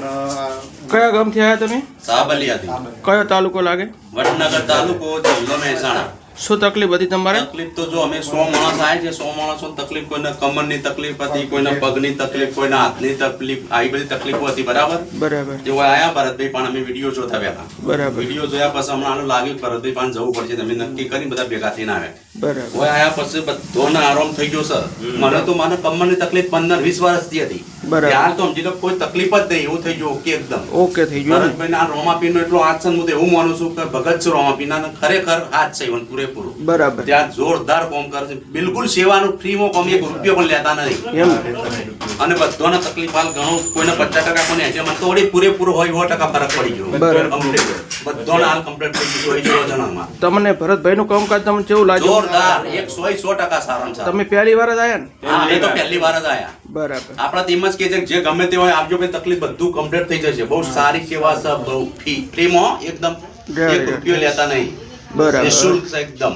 કયા ગામથી આવ્યા તમે? સાબલિયાથી. કયો તાલુકો લાગે? વડનગર તાલુકો જિલ્લો મહેસાણા. શું તકલીફ હતી તમારે? તકલીફ તો જો અમે સો માણસ આવે છે સો માણસો તકલીફ કોઈને કમરની તકલીફ હતી કોઈને પગની તકલીફ કોઈને હાથની તકલીફ આવી બધી તકલીફો હતી બરાબર? બરાબર. તેઓ આયા ભરતભાઈ પણ અમે વીડિયો જોતા બેઠા બરાબર. વીડિયો જોયા પછી હમણાં આનું લાગ્યું ભરતભાઈ પણ જવું પડશે તમે નક્કી કરી બધા ભેગા થઈને આવ્યા. બરાબર. કોઈ આયા પછી બધોને આરામ થઈ ગયો સર. મને તો મને કમરની તકલીફ પંદર વીસ વર્ષથી હતી. બરાબર. તો સમજી લો કોઈ તકલીફ જ નહીં એવું થઈ ગયું ઓકે એકદમ. ઓકે થઈ ગયું. ને ભરતભાઈ ના રોમાપીનો એટલો હાથ છે હું તો એવું માનું છું કે ભગત છે રોમાપીના ને ખરેખર હાથ છે ઈવન પૂરેપૂરું બરાબર. ત્યાં જોરદાર કોમ કરે છે. બિલકુલ સેવાનું ફ્રીમાં કોમ એક રૂપિયો પણ લેતા નથી. એમ. અને બધાને તકલીફ હાલ ઘણો કોઈને પચાસ ટકા કોઈને એસી. માં વળી પૂરેપૂરો હોય સો ટકા ફરક પડી ગયો. બધાને હાલ કમ્પ્લીટ થઈ ગયું જણામાં. તમને ભરતભાઈનું કામકાજ તમને કેવું લાગ્યું? જોરદાર. એક સો સો ટકા સારું. તમે પહેલી વાર જ આવ્યા ને? તો પહેલી વાર જ આયા. બરાબર. આપણા team જ કે છે કે જે ગમે તે હોય આપજો ભાઈ તકલીફ બધું કમ્પ્લીટ થઈ જશે. બહુ સારી સેવા છે બહુ ફી ફ્રીમાં એકદમ એક રૂપિયો લેતા નહીં. બરાબર. નિઃશુલ્ક એકદમ.